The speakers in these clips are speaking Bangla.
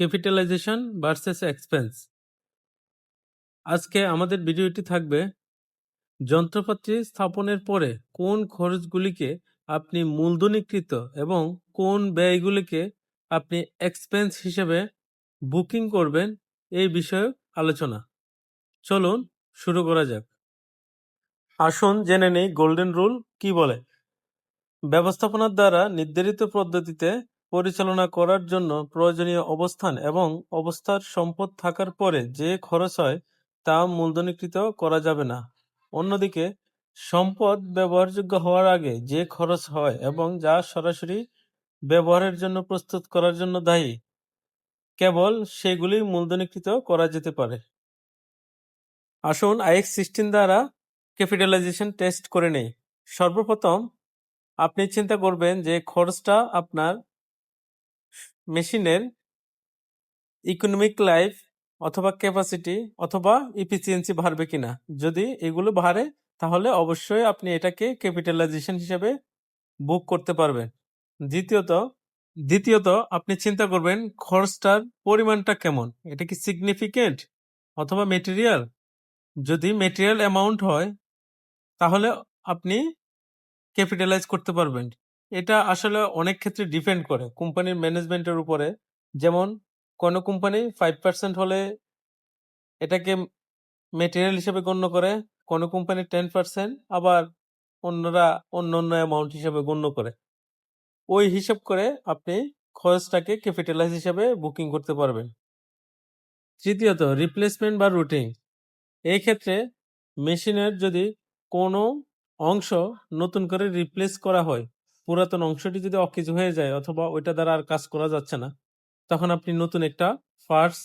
ক্যাপিটালাইজেশন ভার্সেস এক্সপেন্স আজকে আমাদের ভিডিওটি থাকবে যন্ত্রপাতি স্থাপনের পরে কোন খরচগুলিকে আপনি মূলধনীকৃত এবং কোন ব্যয়গুলিকে আপনি এক্সপেন্স হিসেবে বুকিং করবেন এই বিষয়ে আলোচনা। চলুন শুরু করা যাক। আসুন জেনে নেই গোল্ডেন রুল কি বলে। ব্যবস্থাপনার দ্বারা নির্ধারিত পদ্ধতিতে পরিচালনা করার জন্য প্রয়োজনীয় অবস্থান এবং অবস্থার সম্পদ থাকার পরে যে খরচ হয় তা মূলধনীকৃত করা যাবে না। অন্যদিকে, সম্পদ ব্যবহারযোগ্য হওয়ার আগে যে খরচ হয় এবং যা সরাসরি ব্যবহারের জন্য প্রস্তুত করার জন্য দায়ী, কেবল সেগুলি মূলধনীকৃত করা যেতে পারে। আসুন আইএক্স সিক্সটিন দ্বারা ক্যাপিটালাইজেশন টেস্ট করে নেই। সর্বপ্রথম আপনি চিন্তা করবেন যে খরচটা আপনার মেশিনের ইকোনমিক লাইফ অথবা ক্যাপাসিটি অথবা ইফিসিয়েন্সি বাড়বে কিনা? যদি এগুলো বাড়ে, তাহলে অবশ্যই আপনি এটাকে ক্যাপিটালাইজেশন হিসেবে বুক করতে পারবেন। দ্বিতীয়ত দ্বিতীয়ত আপনি চিন্তা করবেন খরচটার পরিমাণটা কেমন? এটা কি সিগনিফিকেন্ট অথবা মেটেরিয়াল যদি মেটেরিয়াল অ্যামাউন্ট হয়, তাহলে আপনি ক্যাপিটালাইজ করতে পারবেন। এটা আসলে অনেক ক্ষেত্রে ডিপেন্ড করে কোম্পানির ম্যানেজমেন্টের উপরে। যেমন, কোনো কোম্পানি ফাইভ পার্সেন্ট হলে এটাকে মেটেরিয়াল হিসেবে গণ্য করে, কোনো কোম্পানি টেন পার্সেন্ট আবার অন্যরা অন্য অন্য অ্যামাউন্ট হিসেবে গণ্য করে। ওই হিসাব করে আপনি খরচটাকে ক্যাপিটালাইজ হিসেবে বুকিং করতে পারবেন। তৃতীয়ত রিপ্লেসমেন্ট বা রুটিং এই ক্ষেত্রে মেশিনের যদি কোনো অংশ নতুন করে রিপ্লেস করা হয় পুরাতন অংশটি যদি অকেজ হয়ে যায় অথবা ওইটা দ্বারা আর কাজ করা যাচ্ছে না, তখন আপনি নতুন একটা পার্টস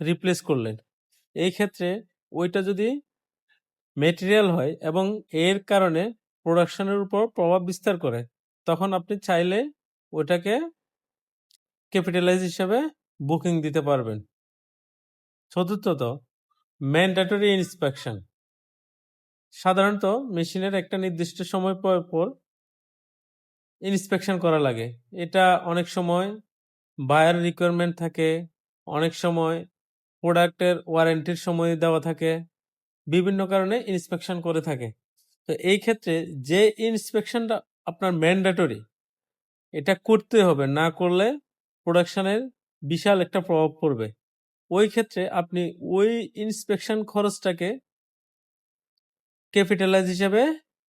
রিপ্লেস করলেন। এই ক্ষেত্রে ওইটা যদি মেটেরিয়াল হয় এবং এর কারণে প্রোডাকশনের উপর প্রভাব বিস্তার করে, তখন আপনি চাইলে ওটাকে ক্যাপিটালাইজ হিসেবে বুকিং দিতে পারবেন। চতুর্থত ম্যান্ডেটরি ইন্সপেকশন সাধারণত মেশিনের একটা নির্দিষ্ট সময় পর পর ইন্সপেকশন করা লাগে। এটা অনেক সময় বায়ার রিকোয়ারমেন্ট থাকে, অনেক সময় প্রোডাক্টের ওয়ারেন্টির সময় দেওয়া থাকে, বিভিন্ন কারণে ইন্সপেকশন করে থাকে। তো এই ক্ষেত্রে যে ইন্সপেকশনটা আপনার ম্যান্ডেটরি এটা করতে হবে, না করলে প্রোডাকশনের বিশাল একটা প্রভাব পড়বে। ওই ক্ষেত্রে আপনি ওই ইন্সপেকশন খরচটাকে ক্যাপিটালাইজ হিসেবে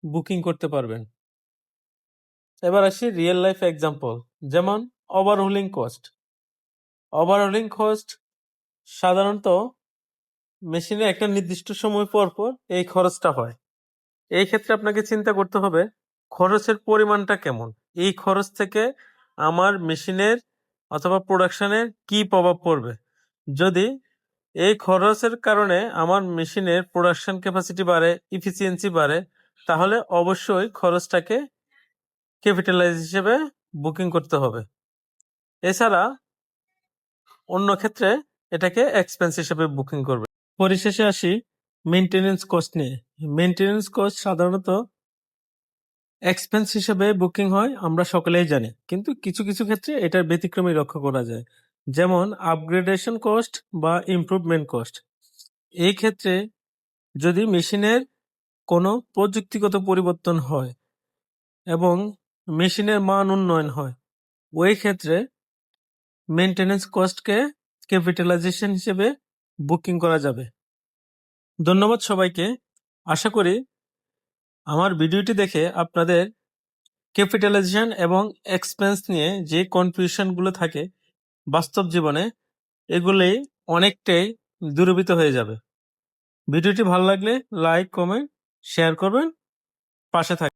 বুকিং করতে পারবেন। এবার আসি রিয়েল লাইফ এক্সাম্পল যেমন ওভারহোলিং কস্ট ওভারহোলিং কস্ট সাধারণত মেশিনে একটা নির্দিষ্ট সময় পর পর এই খরচটা হয়। এই ক্ষেত্রে আপনাকে চিন্তা করতে হবে, খরচের পরিমাণটা কেমন? এই খরচ থেকে আমার মেশিনের অথবা প্রোডাকশনের কি প্রভাব পড়বে? যদি এই খরচের কারণে আমার মেশিনের প্রোডাকশন ক্যাপাসিটি বাড়ে ইফিসিয়েন্সি বাড়ে, তাহলে অবশ্যই খরচটাকে ক্যাপিটালাইজ হিসেবে বুকিং করতে হবে। এছাড়া অন্য ক্ষেত্রে এটাকে এক্সপেন্স হিসেবে বুকিং করবে। পরিশেষে আসি মেনটেনেন্স কস্ট নিয়ে। মেনটেনেন্স কস্ট সাধারণত এক্সপেন্স হিসেবে বুকিং হয়, আমরা সকলেই জানি। কিন্তু কিছু কিছু ক্ষেত্রে এটার ব্যতিক্রমী লক্ষ্য করা যায়। যেমন আপগ্রেডেশন কস্ট বা ইমপ্রুভমেন্ট কস্ট এই ক্ষেত্রে যদি মেশিনের কোনো প্রযুক্তিগত পরিবর্তন হয় এবং মেশিনের মান উন্নয়ন হয়। ওই ক্ষেত্রে মেনটেনেন্স কস্টকে ক্যাপিটালাইজেশন হিসেবে বুকিং করা যাবে। ধন্যবাদ সবাইকে। আশা করি আমার ভিডিওটি দেখে আপনাদের ক্যাপিটালাইজেশন এবং এক্সপেন্স নিয়ে যে কনফিউশনগুলো থাকে বাস্তব জীবনে, এগুলি অনেকটাই দূরীভূত হয়ে যাবে। ভিডিওটি ভালো লাগলে লাইক কমেন্ট শেয়ার করবেন। পাশে থাকবেন